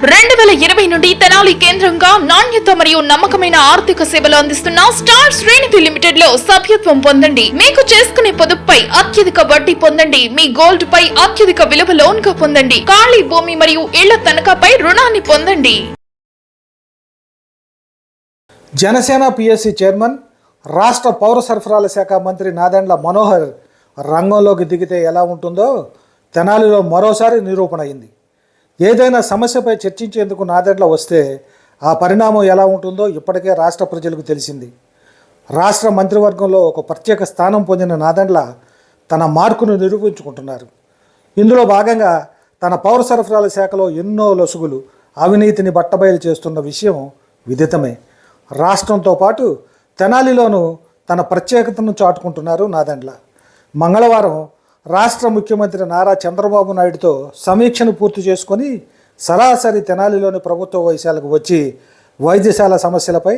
రెండు వేల ఇరవై నుండి తెనాలి కేంద్రంగా నాణ్యత మరియు నమ్మకమైన ఆర్థిక సేవలు అందిస్తున్న స్టార్ శ్రేణిధి లిమిటెడ్లో సభ్యత్వం పొందండి. మీకు చేసుకునే పొదుపుపై అత్యధిక వడ్డీ పొందండి. మీ గోల్డ్ పై అత్యధిక విలువ లోన్గా పొందండి. ఖాళీ భూమి మరియు ఇళ్ళ తనఖాపై రుణాన్ని పొందండి. జనసేన పిఎస్సి చైర్మన్ రాష్ట్ర పౌర సరఫరాల శాఖ మంత్రి నాదెండ్ల మనోహర్ రంగంలోకి దిగితే ఎలా ఉంటుందో తెనాలిలో మరోసారి నిరూపణ అయింది. ఏదైనా సమస్యపై చర్చించేందుకు నాదెండ్ల వస్తే ఆ పరిణామం ఎలా ఉంటుందో ఇప్పటికే రాష్ట్ర ప్రజలకు తెలిసింది. రాష్ట్ర మంత్రివర్గంలో ఒక ప్రత్యేక స్థానం పొందిన నాదెండ్ల తన మార్కును నిరూపించుకుంటున్నారు. ఇందులో భాగంగా తన పౌర సరఫరాల శాఖలో ఎన్నో లొసుగులు అవినీతిని బట్టబయలు చేస్తున్న విషయం విదితమే. రాష్ట్రంతో పాటు తెనాలిలోనూ తన ప్రత్యేకతను చాటుకుంటున్నారు నాదెండ్ల మంగళవారం రాష్ట్ర ముఖ్యమంత్రి నారా చంద్రబాబు నాయుడుతో సమీక్షను పూర్తి చేసుకొని సరాసరి తెనాలిలోని ప్రభుత్వ వైద్యాలకు వచ్చి వైద్యశాల సమస్యలపై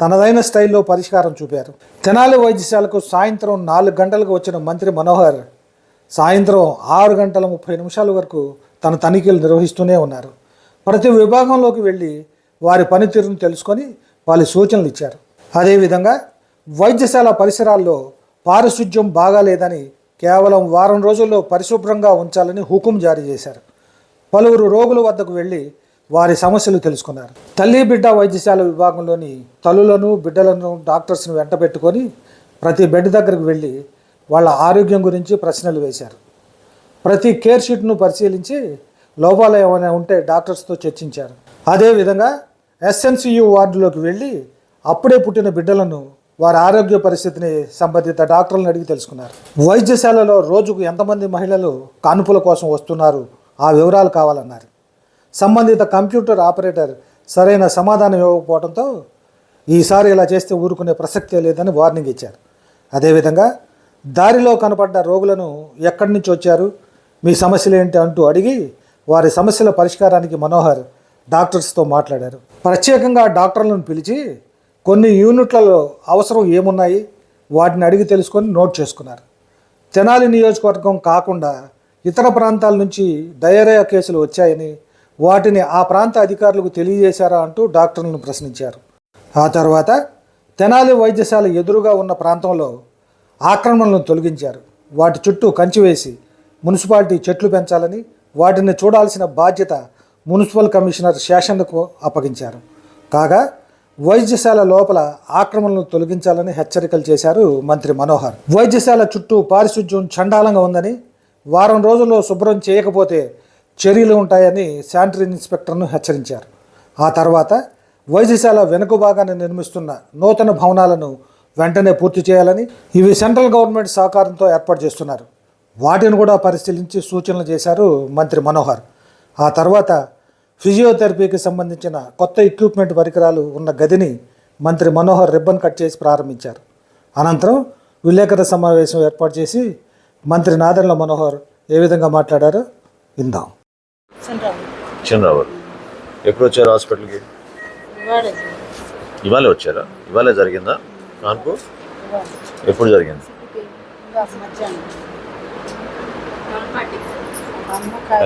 తనదైన స్టైల్లో పరిష్కారం చూపారు. తెనాలి వైద్యశాలకు సాయంత్రం నాలుగు గంటలకు వచ్చిన మంత్రి మనోహర్ సాయంత్రం ఆరు గంటల ముప్పై నిమిషాల వరకు తన తనిఖీలు నిర్వహిస్తూనే ఉన్నారు. ప్రతి విభాగంలోకి వెళ్ళి వారి పనితీరును తెలుసుకొని వాళ్ళ సూచనలు ఇచ్చారు. అదేవిధంగా వైద్యశాల పరిసరాల్లో పారిశుధ్యం బాగాలేదని కేవలం వారం రోజుల్లో పరిశుభ్రంగా ఉంచాలని హుకుం జారీ చేశారు. పలువురు రోగుల వద్దకు వెళ్ళి వారి సమస్యలు తెలుసుకున్నారు. తల్లి బిడ్డ వైద్యశాల విభాగంలోని తల్లులను బిడ్డలను డాక్టర్స్ను వెంట పెట్టుకొని ప్రతి బెడ్ దగ్గరకు వెళ్ళి వాళ్ళ ఆరోగ్యం గురించి ప్రశ్నలు వేశారు. ప్రతి కేర్ షీట్ను పరిశీలించి లోపాలు ఏమైనా ఉంటే డాక్టర్స్తో చర్చించారు. అదేవిధంగా ఎస్ఎన్సియు వార్డులోకి వెళ్ళి అప్పుడే పుట్టిన బిడ్డలను వారి ఆరోగ్య పరిస్థితిని సంబంధిత డాక్టర్లను అడిగి తెలుసుకున్నారు. వైద్యశాలలో రోజుకు ఎంతమంది మహిళలు కానుపుల కోసం వస్తున్నారు? ఆ వివరాలు కావాలన్నారు. సంబంధిత కంప్యూటర్ ఆపరేటర్ సరైన సమాధానం ఇవ్వకపోవడంతో ఈసారి ఇలా చేస్తే ఊరుకునే ప్రసక్తే లేదని వార్నింగ్ ఇచ్చారు. అదేవిధంగా దారిలో కనపడ్డ రోగులను ఎక్కడి నుంచి వచ్చారు? మీ సమస్యలు ఏంటి అంటూ అడిగి వారి సమస్యల పరిష్కారానికి మనోహర్ డాక్టర్స్తో మాట్లాడారు. ప్రత్యేకంగా డాక్టర్లను పిలిచి కొన్ని యూనిట్లలో అవసరం ఏమున్నాయి వాటిని అడిగి తెలుసుకొని నోట్ చేసుకున్నారు. తెనాలి నియోజకవర్గం కాకుండా ఇతర ప్రాంతాల నుంచి డయేరియా కేసులు వచ్చాయని వాటిని ఆ ప్రాంత అధికారులకు తెలియజేశారా అంటూ డాక్టర్లను ప్రశ్నించారు. ఆ తర్వాత తెనాలి వైద్యశాల ఎదురుగా ఉన్న ప్రాంతంలో ఆక్రమణలను తొలగించారు. వాటి చుట్టూ కంచి వేసి మున్సిపాలిటీ చెట్లు పెంచాలని వాటిని చూడాల్సిన బాధ్యత మున్సిపల్ కమిషనర్ శేషన్కు అప్పగించారు. కాగా వైద్యశాల లోపల ఆక్రమణలను తొలగించాలని హెచ్చరికలు చేశారు మంత్రి మనోహర్. వైద్యశాల చుట్టూ పారిశుద్ధ్యం చండాలంగా ఉందని వారం రోజుల్లో శుభ్రం చేయకపోతే చర్యలు ఉంటాయని శానిటరీ ఇన్స్పెక్టర్ను హెచ్చరించారు. ఆ తర్వాత వైద్యశాల వెనుక భాగాన్ని నిర్మిస్తున్న నూతన భవనాలను వెంటనే పూర్తి చేయాలని ఇవి సెంట్రల్ గవర్నమెంట్ సహకారంతో ఏర్పాటు చేస్తున్నారు. వాటిని కూడా పరిశీలించి సూచనలు చేశారు మంత్రి మనోహర్. ఆ తర్వాత ఫిజియోథెరపీకి సంబంధించిన కొత్త ఎక్విప్మెంట్ పరికరాలు ఉన్న గదిని మంత్రి మనోహర్ రిబ్బన్ కట్ చేసి ప్రారంభించారు. అనంతరం విలేకరుల సమావేశం ఏర్పాటు చేసి మంత్రి నాదెండ్ల మనోహర్ ఏ విధంగా మాట్లాడారో ఇందాం చంద్రబాబు. ఎప్పుడు వచ్చారు హాస్పిటల్కి? ఇవాళే. వచ్చారా? ఇవాళే జరిగిందా? కాన్పు ఎప్పుడు జరిగింది?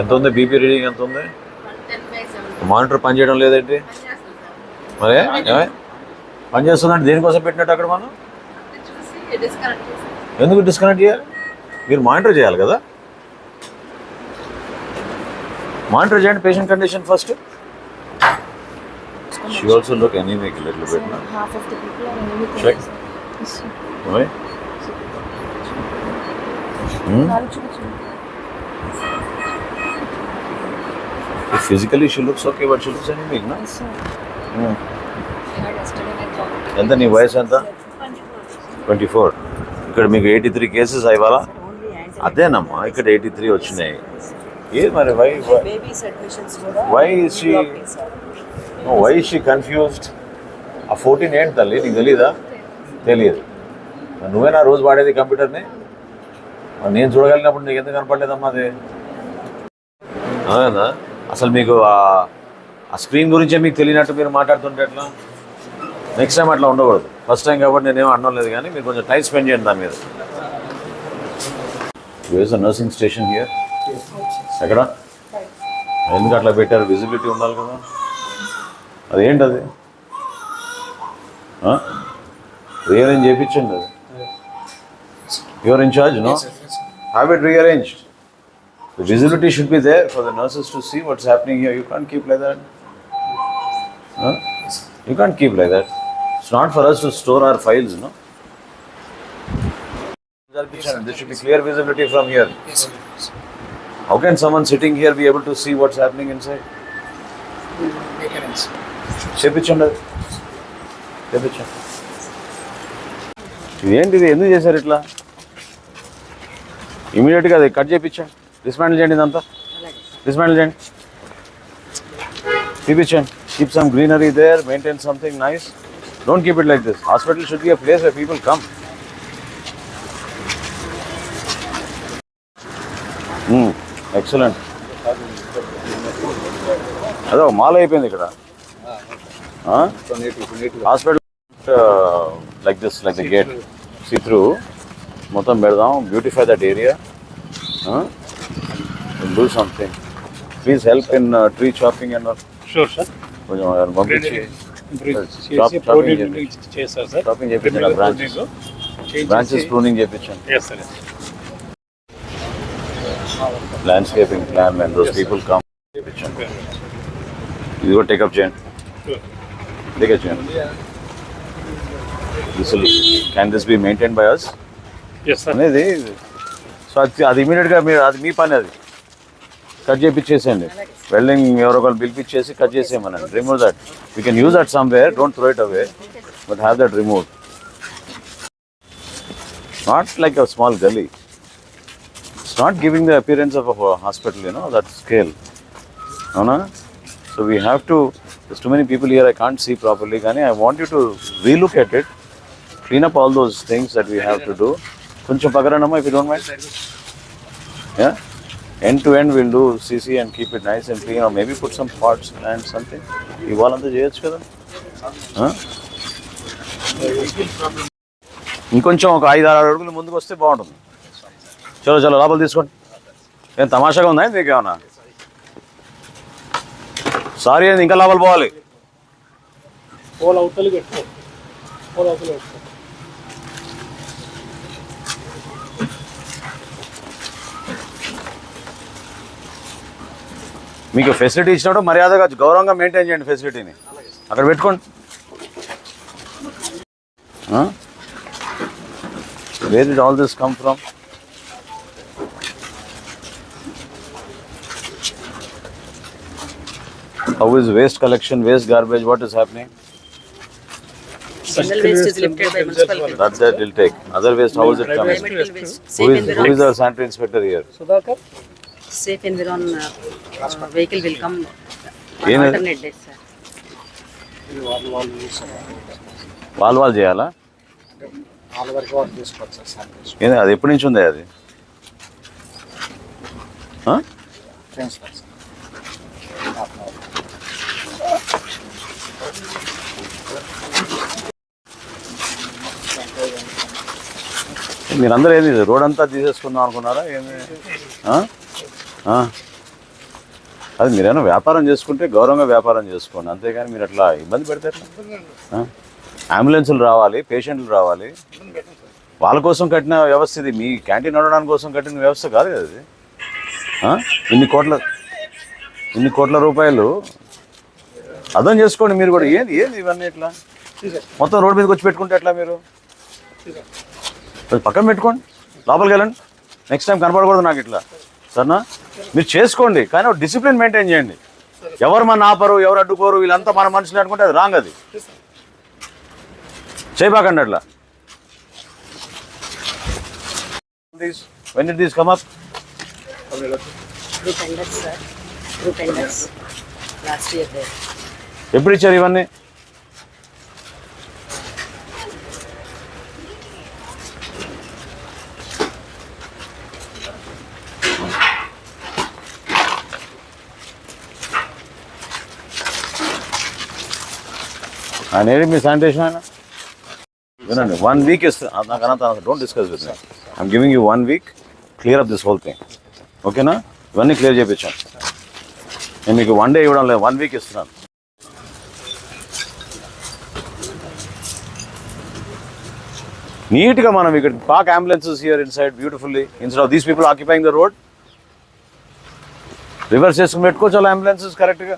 ఎంత ఉంది? బీపీ రీడింగ్ ఎంత ఉంది? మానిటర్ పనిచేయడం చేయడం మరే పనిచేస్తుందంటే పని చేస్తుందంటే దేనికోసం పెట్టినట్టు అక్కడ మనం? ఎందుకు డిస్కనెక్ట్ చేయాలి? మీరు మానిటర్ చేయాలి కదా. మానిటర్ చేయండి patient condition first she also look anemic little bit నా నాలుగు చూపించండి. Na? Yes, sir. Hmm. I had yesterday night talk. ఎంత నీ వయసు ఎంత? ట్వంటీ ఫోర్ ఇక్కడ మీకు ఎయిటీ త్రీ కేసెస్ ఇవ్వాలా అదేనమ్మా ఇక్కడ ఎయిటీ త్రీ వచ్చినాయి. ఏ మరి why why she. Why she confused ఆ ఫోర్టీన్ ఏంటి తల్లి నీకు తెలీదా? తెలియదు మరి నువ్వేనా రోజు వాడేది కంప్యూటర్ని? నేను చూడగలిగినప్పుడు నీకు ఎందుకు కనపడలేదమ్మా అది? అవునా అసలు మీకు ఆ- స్క్రీన్ గురించే మీకు తెలియనట్టు మీరు మాట్లాడుతుంటే ఎట్లా? నెక్స్ట్ టైం అట్లా ఉండకూడదు. ఫస్ట్ టైం కాబట్టి నేనేం అనడం లేదు కానీ మీరు కొంచెం టైం స్పెండ్ చేయండి దాని మీద. నర్సింగ్ స్టేషన్ హియర్ ఎక్కడ? ఎందుకు అట్లా పెట్టారు? విజిబిలిటీ ఉండాలి కదా. అదేంటది రీఅరేంజ్ చేయించండి అది. Your in charge no have it rearranged The visibility should be there for the nurses to see what's happening here. You can't keep like that. Huh? You can't keep like that. It's not for us to store our files, no? There should be clear visibility from here. How can someone sitting here be able to see what's happening inside? చేపించండి చేపించండి ఇదేంటిది ఎందుకు చేశారు ఇట్లా ఇమీడియట్గా అది cut చేయించండి dismantle చేయండి ఇదంతా. డిస్మాండిల్ చేయండి. తీపించండి keep some greenery there maintain something nice don't keep it like this hospital should be a place where people come excellent అదో మాల అయిపోయింది ఇక్కడ. Hospital like this like the gate see through మొత్తం పెడదాం. Beautify that area do something please help in tree chopping and sure sir కొంచెం ఎవరిని పంపించి. Chopping చేయించండి, branches. బ్రాంచెస్ ప్రూనింగ్ చేయించండి landscaping plan and those people come చేయించండి ఇది కూడా టేకప్ చేయండి టేకప్ చేయండి this can this be maintain by us అనేది సో అది అది ఇమీడియట్గా మీరు అది మీ పని అది. కట్ చేయించేసేయండి వెల్డింగ్ ఎవరో ఒకరు పిలిపించేసి cut చేసేయమనండి. Remove that you can use that somewhere don't throw it away but have that remove not like a small gali it's not giving the appearance of a hospital you know that scale అవునా? So we have to this too many people here I can't see properly కానీ I want you to relook at it clean up all those things that we have to do కొంచెం పగరండమ్మా if you don't mind Yeah? End to end we'll do CC and keep it nice and clean or maybe put some pots and something. ఇవ్వాలంతా చేయొచ్చు కదా? ఇంకొంచెం ఒక ఐదు ఆరు అడుగులు ముందుకు వస్తే బాగుంటుంది. చలో చలో లోపల తీసుకోండి. ఏం తమాషాగా ఉందా మీకు ఏమన్నా సారీ అండి ఇంకా లోపల పోవాలి. పోల్ అవతలి పెట్టుకో పోల్ అవతలి పెట్టుకో మీకు ఫెసిలిటీ ఇచ్చినప్పుడు మర్యాదగా గౌరవంగా మెయింటైన్ చేయండి ఫెసిలిటీని అక్కడ పెట్టుకోండి. Where it all this come from how is waste collection waste garbage what is happening General waste is lifted by municipal. That that will take other waste how is it coming Environmental waste, on ಏನು? alternate days, sir. వాళ్ళు వాళ్ళు వాళ్ళు వాళ్ళు చేయాలా sir ఏంది అది ఎప్పటి నుంచి ఉంది అది సార్ మీరందరూ ఏంది రోడ్ అంతా తీసేసుకుందాం అనుకున్నారా? ఆ. అది మీరేమైనా వ్యాపారం చేసుకుంటే గౌరవంగా వ్యాపారం చేసుకోండి. అంతేగాని మీరు అట్లా ఇబ్బంది పెడితే అంబులెన్సులు రావాలి పేషెంట్లు రావాలి. వాళ్ళ కోసం కట్టిన వ్యవస్థ ఇది. మీ క్యాంటీన్ నడవడానికి కోసం కట్టిన వ్యవస్థ కాదు కదా ఇది. ఇన్ని కోట్ల ఇన్ని కోట్ల రూపాయలు అర్థం చేసుకోండి మీరు కూడా. ఏంది ఏంది ఇవన్నీ ఇట్లా? మొత్తం రోడ్డు మీదకి వచ్చి పెట్టుకుంటే ఎట్లా మీరు? అది పక్కన పెట్టుకోండి. లోపలికి వెళ్ళండి. నెక్స్ట్ టైం కనపడకూడదు నాకు ఇట్లా. సరేనా మీరు చేసుకోండి కానీ ఒక డిసిప్లిన్ మెయింటైన్ చేయండి. ఎవరు మన ఆపరు ఎవరు అడ్డుకోరు వీళ్ళంతా మన మనుషులు అనుకుంటే అది రాంగ్ అది. చేయబాకండి అట్లా. When it these come up. ఎప్పుడు ఇచ్చారు ఇవన్నీ? ఆయన ఏంటి మీ శానిటేషన్ ఆయన వినండి వన్ వీక్ ఇస్తే నాకు Anantha don't discuss with me I'm giving you one week clear up this whole thing ఓకేనా ఇవన్నీ క్లియర్ చేయించాను నేను మీకు వన్ డే ఇవ్వడం లేదు వన్ వీక్ ఇస్తున్నాను. నీట్గా మనం ఇక్కడ park ambulances here inside beautifully instead of these people occupying the road reverse చేసుకుని పెట్టుకోవచ్చు అలా అంబులెన్సెస్ కరెక్ట్గా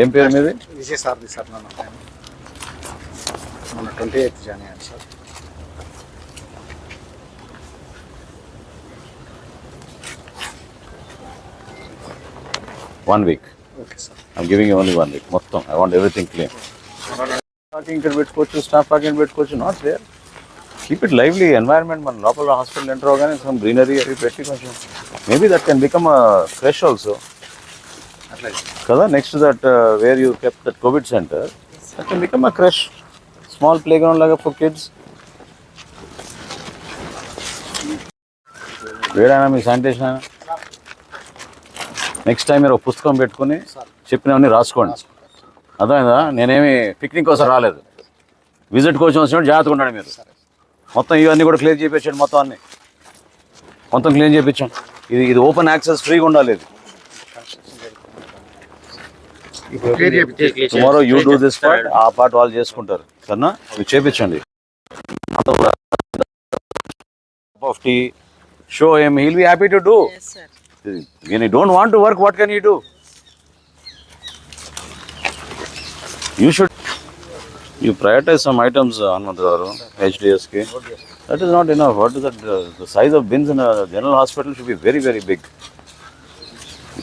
ఏం పేరు మీది? విజయసారథి సార్ నన్ను మన ట్వంటీ ఎయిత్ జాయిన్ అయ్యాను sir. One week okay sir I'm giving only one week మొత్తం. I want everything clean parking ఇక్కడ పెట్టుకోవచ్చు స్టాఫ్ పార్కింగ్ పెట్టుకోవచ్చు not there keep it lively environment మన లోపల హాస్పిటల్ ఎంటర్ అవగానే సమ్ గ్రీనరీ అవి పెట్టి కొంచెం maybe that can become fresh also కదా? Next that where you kept that covid centre that can become a creche small playground లాగా for kids వేడైనా మీ శానిటేషన్ అయినా నెక్స్ట్ టైం మీరు ఒక పుస్తకం పెట్టుకుని చెప్పినవన్నీ రాసుకోండి. అర్థమైందా? నేనేమి పిక్నిక్ కోసం రాలేదు. విజిట్ కోసం వచ్చినప్పుడు జాగ్రత్తగా ఉండండి మీరు. మొత్తం ఇవన్నీ కూడా క్లియర్ చేయించండి మొత్తం అన్ని. మొత్తం క్లీన్ చేయించాం ఇది ఇది ఓపెన్ యాక్సెస్ ఫ్రీగా ఉండాలి ఇది. Tomorrow you do this part ఆ పార్ట్ వాళ్ళు చేసుకుంటారు సరేనా ఇవి చేపించండి ఆఫ్ టీ షో ఎమ్ heal be happy to do yes sir when you don't want to work what can you do you should you prioritize some items Anmantagaru HDS ki that is not enough what is that uh, the size of bins in a general hospital should be very very big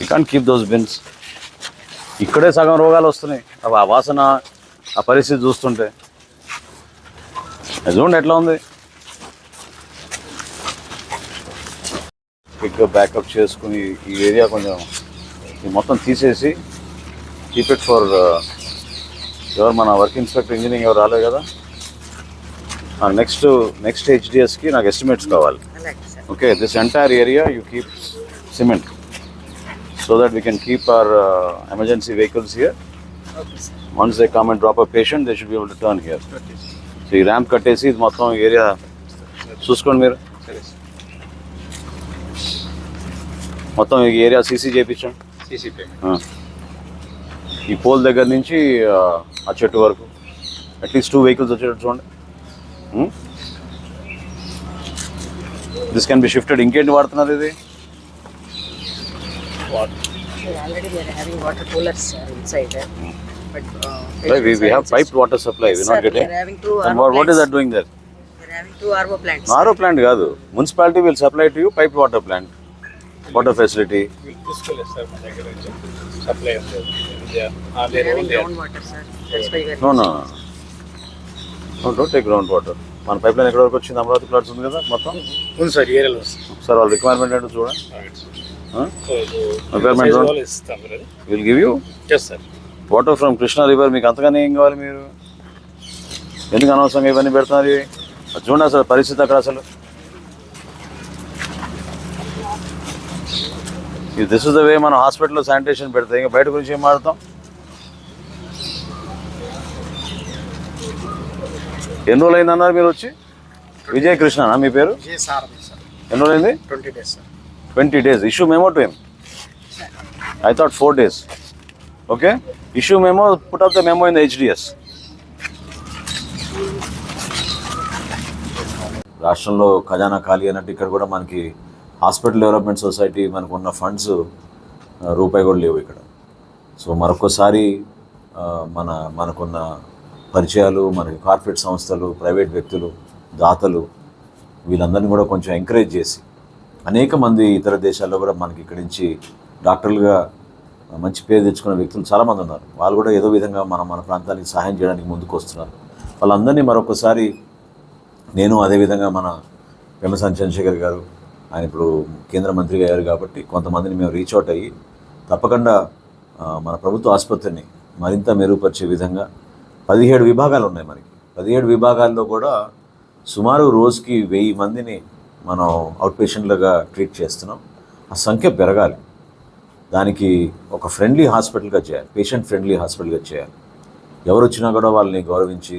you can't keep those bins ఇక్కడే సగం రోగాలు వస్తున్నాయి. అవి ఆ వాసన ఆ పరిస్థితి చూస్తుంటే. చూడండి ఎట్లా ఉంది. క్విక్గా బ్యాకప్ చేసుకుని ఈ ఏరియా కొంచెం ఈ మొత్తం తీసేసి కీప్ ఇట్ ఫర్ ఎవరు మన వర్క్ ఇన్స్పెక్టర్ ఇంజనీరింగ్ ఎవరు రాలేదు కదా? నెక్స్ట్ నెక్స్ట్ హెచ్డిఎస్కి నాకు ఎస్టిమేట్స్ కావాలి. Okay this entire area you keep cement so that we can keep our emergency vehicles here once they come and drop a patient they should be able to turn here so ఈ ramp కట్టేసి ఇది మొత్తం area చూసుకోండి మీరు. మొత్తం ఈ area CC చేయించండి ఆ. ఈ పోల్ దగ్గర నుంచి ఆ చెట్టు వరకు. అట్లీస్ట్ టూ వెహికల్స్ వచ్చేటట్టు చూడండి. దిస్ కెన్ బి షిఫ్టెడ్ ఇంకేంటి వాడుతున్నారు ఇది? Already we're having water coolers inside but we, we have piped water supply we're not getting We're having two and RO what, what is that doing there? We're having two RO plants. RO plant కాదు. Municipality will supply to you pipe water plant water facility తీసుకోలేదు sir మన దగ్గర supply having sir. That's why we're no no no don't take ground water మన pipe line ఎక్కడ వరకు వచ్చింది? Amaravati plots ఉంది కదా మొత్తం? ఉంది సార్. ఏరియాలో ఒకసారి వాళ్ళ రిక్వైర్మెంట్ ఏంటో చూడండి. అది will give you water from Krishna river మీకు అంతగానే ఏం కావాలి మీరు? ఎందుకు అనవసరంగా ఇవన్నీ పెడుతున్నారు? చూడండి అసలు పరిస్థితి అక్కడ అసలు. దిస్ ఇస్ ద వే మనం హాస్పిటల్లో శానిటేషన్ పెడతాం. ఇంకా బయట గురించి ఏం మాడతాం ఎన్ని రోజులు అయిందన్నారు మీరు వచ్చి? విజయ కృష్ణనా మీ పేరు? ఎన్ని రోజులైంది? Twenty days sir twenty days. Issue memo to him I thought four days okay issue memo put off the memo in the HDS రాష్ట్రంలో ఖజానా ఖాళీ అన్నట్టు ఇక్కడ కూడా మనకి హాస్పిటల్ డెవలప్మెంట్ సొసైటీ మనకు ఉన్న ఫండ్స్ రూపాయి కూడా లేవు ఇక్కడ. సో మరొకసారి మన మనకున్న పరిచయాలు మనకి కార్పొరేట్ సంస్థలు ప్రైవేట్ వ్యక్తులు దాతలు వీళ్ళందరినీ కూడా కొంచెం ఎంకరేజ్ చేసి అనేక మంది ఇతర దేశాల్లో కూడా మనకి ఇక్కడి నుంచి డాక్టర్లుగా మంచి పేరు తెచ్చుకున్న వ్యక్తులు చాలామంది ఉన్నారు. వాళ్ళు కూడా ఏదో విధంగా మన మన ప్రాంతానికి సహాయం చేయడానికి ముందుకు వస్తున్నారు. వాళ్ళందరినీ మరొకసారి నేను అదేవిధంగా మన పెమ్మసాని చంద్రశేఖర్ గారు ఆయన ఇప్పుడు కేంద్ర మంత్రిగా అయ్యారు కాబట్టి కొంతమందిని మేము రీచ్ అవుట్ అయ్యి తప్పకుండా మన ప్రభుత్వ ఆసుపత్రిని మరింత మెరుగుపరిచే విధంగా పదిహేడు విభాగాలు ఉన్నాయి మనకి. పదిహేడు విభాగాల్లో కూడా సుమారు రోజుకి వెయ్యి మందిని మనం అవుట్ పేషెంట్లుగా ట్రీట్ చేస్తున్నాం. ఆ సంఖ్య పెరగాలి. దానికి ఒక ఫ్రెండ్లీ హాస్పిటల్గా చేయాలి. పేషెంట్ ఫ్రెండ్లీ హాస్పిటల్గా చేయాలి. ఎవరు వచ్చినా కూడా వాళ్ళని గౌరవించి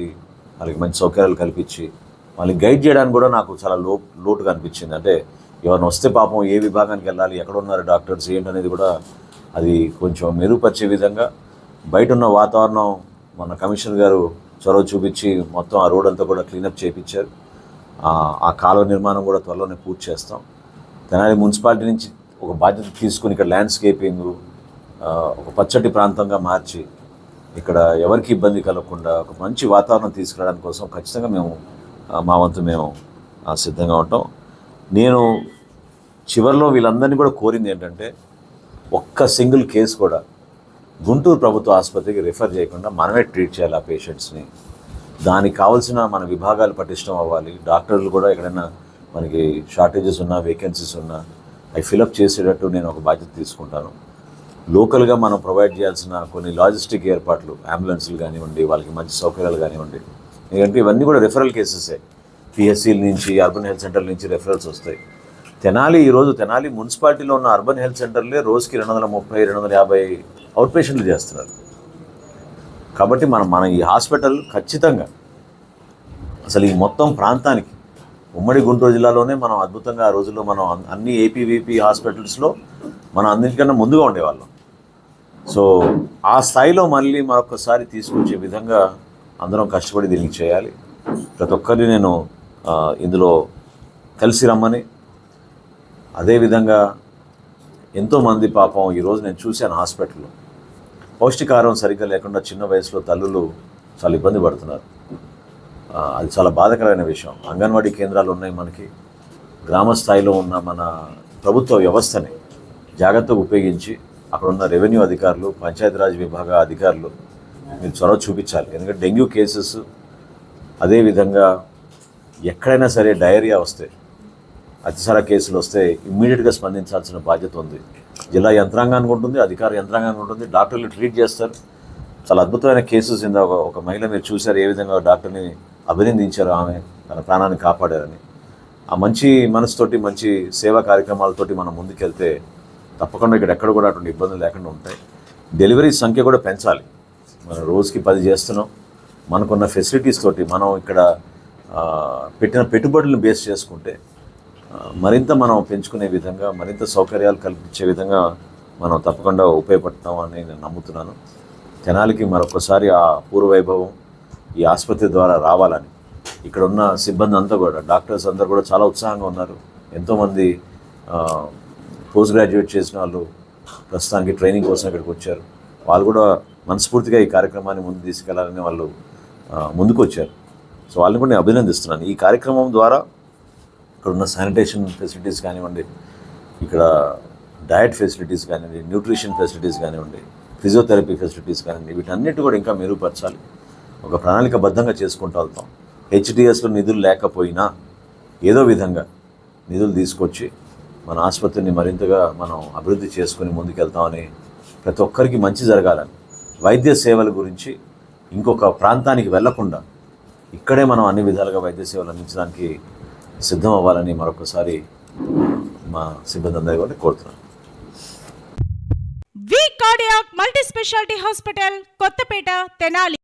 వాళ్ళకి మంచి సౌకర్యాలు కల్పించి వాళ్ళని గైడ్ చేయడానికి కూడా నాకు చాలా లో లోటుగా అనిపించింది. అంటే ఎవరిని వస్తే పాపం ఏ విభాగానికి వెళ్ళాలి ఎక్కడ ఉన్నారు డాక్టర్స్ ఏంటనేది కూడా అది కొంచెం మెరుగుపరిచే విధంగా బయట ఉన్న వాతావరణం మన కమిషనర్ గారు చొరవ చూపించి మొత్తం ఆ రోడ్ అంతా కూడా క్లీనప్ చేయించారు ఆ కాలువ నిర్మాణం కూడా త్వరలోనే పూర్తి చేస్తాం. తెనాలి మున్సిపాలిటీ నుంచి ఒక బాధ్యత తీసుకుని ఇక్కడ ల్యాండ్స్కేపింగ్ ఒక పచ్చటి ప్రాంతంగా మార్చి ఇక్కడ ఎవరికి ఇబ్బంది కలగకుండా ఒక మంచి వాతావరణం తీసుకురావడానికి కోసం ఖచ్చితంగా మేము మా వంతు మేము సిద్ధంగా ఉంటాం. నేను చివరిలో వీళ్ళందరినీ కూడా కోరింది ఏంటంటే ఒక్క సింగిల్ కేసు కూడా గుంటూరు ప్రభుత్వ ఆసుపత్రికి రిఫర్ చేయకుండా మనమే ట్రీట్ చేయాలి ఆ పేషెంట్స్ని దానికి కావాల్సిన మన విభాగాలు పటిష్టం అవ్వాలి. డాక్టర్లు కూడా ఎక్కడైనా మనకి షార్టేజెస్ ఉన్నా వేకెన్సీస్ ఉన్నా అవి ఫిలప్ చేసేటట్టు నేను ఒక బాధ్యత తీసుకుంటాను. లోకల్గా మనం ప్రొవైడ్ చేయాల్సిన కొన్ని లాజిస్టిక్ ఏర్పాట్లు అంబులెన్స్లు కానివ్వండి వాళ్ళకి మంచి సౌకర్యాలు కానివ్వండి. ఎందుకంటే ఇవన్నీ కూడా రెఫరల్ కేసెసే పిహెచ్సిల నుంచి అర్బన్ హెల్త్ సెంటర్ నుంచి రెఫరల్స్ వస్తాయి. తెనాలి ఈరోజు తెనాలి మున్సిపాలిటీలో ఉన్న అర్బన్ హెల్త్ సెంటర్లే రోజుకి రెండు వందల ముప్పై రెండు వందల యాభై అవుట్ పేషెంట్లు చేస్తున్నారు. కాబట్టి మనం మన ఈ హాస్పిటల్ ఖచ్చితంగా అసలు ఈ మొత్తం ప్రాంతానికి ఉమ్మడి గుంటూరు జిల్లాలోనే మనం అద్భుతంగా ఆ రోజుల్లో మనం అన్ని ఏపీవీపీ హాస్పిటల్స్లో మనం అన్నిటికన్నా ముందుగా ఉండేవాళ్ళం. సో ఆ స్థాయిలో మళ్ళీ మరొకసారి తీసుకొచ్చే విధంగా అందరం కష్టపడి దీనికి చేయాలి. ప్రతి ఒక్కరిని నేను ఇందులో కలిసి రమ్మని అదేవిధంగా ఎంతోమంది పాపం ఈరోజు నేను చూశాను హాస్పిటల్లో. పౌష్టికాహారం సరిగ్గా లేకుండా చిన్న వయసులో తల్లులు చాలా ఇబ్బంది పడుతున్నారు. అది చాలా బాధకరమైన విషయం. అంగన్వాడీ కేంద్రాలు ఉన్నాయి మనకి. గ్రామ స్థాయిలో ఉన్న మన ప్రభుత్వ వ్యవస్థని జాగ్రత్తగా ఉపయోగించి అక్కడ ఉన్న రెవెన్యూ అధికారులు పంచాయతీరాజ్ విభాగ అధికారులు మీరు చొరవ చూపించాలి. ఎందుకంటే డెంగ్యూ కేసెస్ అదేవిధంగా ఎక్కడైనా సరే డయేరియా వస్తే అతిసార కేసులు వస్తే ఇమ్మీడియట్గా స్పందించాల్సిన బాధ్యత ఉంది. జిల్లా యంత్రాంగానికి ఉంటుంది అధికార యంత్రాంగానికి ఉంటుంది. డాక్టర్లు ట్రీట్ చేస్తారు. చాలా అద్భుతమైన కేసెస్ ఇందా ఒక ఒక మహిళ మీరు చూశారు ఏ విధంగా డాక్టర్ని అభినందించారు ఆమె తన ప్రాణాన్ని కాపాడారని. ఆ మంచి మనసుతోటి మంచి సేవా కార్యక్రమాలతోటి మనం ముందుకెళ్తే తప్పకుండా ఇక్కడ ఎక్కడ కూడా అటువంటి ఇబ్బందులు లేకుండా ఉంటాయి. డెలివరీ సంఖ్య కూడా పెంచాలి. మనం రోజుకి పది చేస్తున్నాం. మనకున్న ఫెసిలిటీస్ తోటి మనం ఇక్కడ పెట్టిన పెట్టుబడులను బేస్ చేసుకుంటే మరింత మనం పెంచుకునే విధంగా మరింత సౌకర్యాలు కల్పించే విధంగా మనం తప్పకుండా ఉపయోగపడతామని నేను నమ్ముతున్నాను. తెనాలికి మరొకసారి ఆ పూర్వవైభవం ఈ ఆసుపత్రి ద్వారా రావాలని. ఇక్కడ ఉన్న సిబ్బంది అంతా కూడా డాక్టర్స్ అందరూ కూడా చాలా ఉత్సాహంగా ఉన్నారు. ఎంతోమంది పోస్ట్ గ్రాడ్యుయేట్ చేసిన వాళ్ళు ప్రస్తుతానికి ట్రైనింగ్ కోసం ఇక్కడికి వచ్చారు. వాళ్ళు కూడా మనస్ఫూర్తిగా ఈ కార్యక్రమాన్ని ముందు తీసుకెళ్ళాలని వాళ్ళు ముందుకు వచ్చారు సో వాళ్ళని కూడా నేను అభినందిస్తున్నాను. ఈ కార్యక్రమం ద్వారా ఇక్కడ ఉన్న శానిటేషన్ ఫెసిలిటీస్ కానివ్వండి ఇక్కడ డయట్ ఫెసిలిటీస్ కానివ్వండి న్యూట్రిషన్ ఫెసిలిటీస్ కానివ్వండి ఫిజియోథెరపీ ఫెసిలిటీస్ కానివ్వండి వీటన్నిటి కూడా ఇంకా మెరుగుపరచాలి. ఒక ప్రణాళికబద్ధంగా చేసుకుంటూ వెళ్తాం. హెచ్డిఎస్లో నిధులు లేకపోయినా ఏదో విధంగా నిధులు తీసుకొచ్చి మన ఆసుపత్రిని మరింతగా మనం అభివృద్ధి చేసుకుని ముందుకెళ్తామని ప్రతి ఒక్కరికి మంచి జరగాలని. వైద్య సేవల గురించి ఇంకొక ప్రాంతానికి వెళ్ళకుండా ఇక్కడే మనం అన్ని విధాలుగా వైద్య సేవలు అందించడానికి సిద్ధం అవ్వాలని మరొకసారి మా సిబ్బంది అందరికీ కూడా కోరుతున్నాను. V cardiac multi speciality hospital Kothapeta Tenali.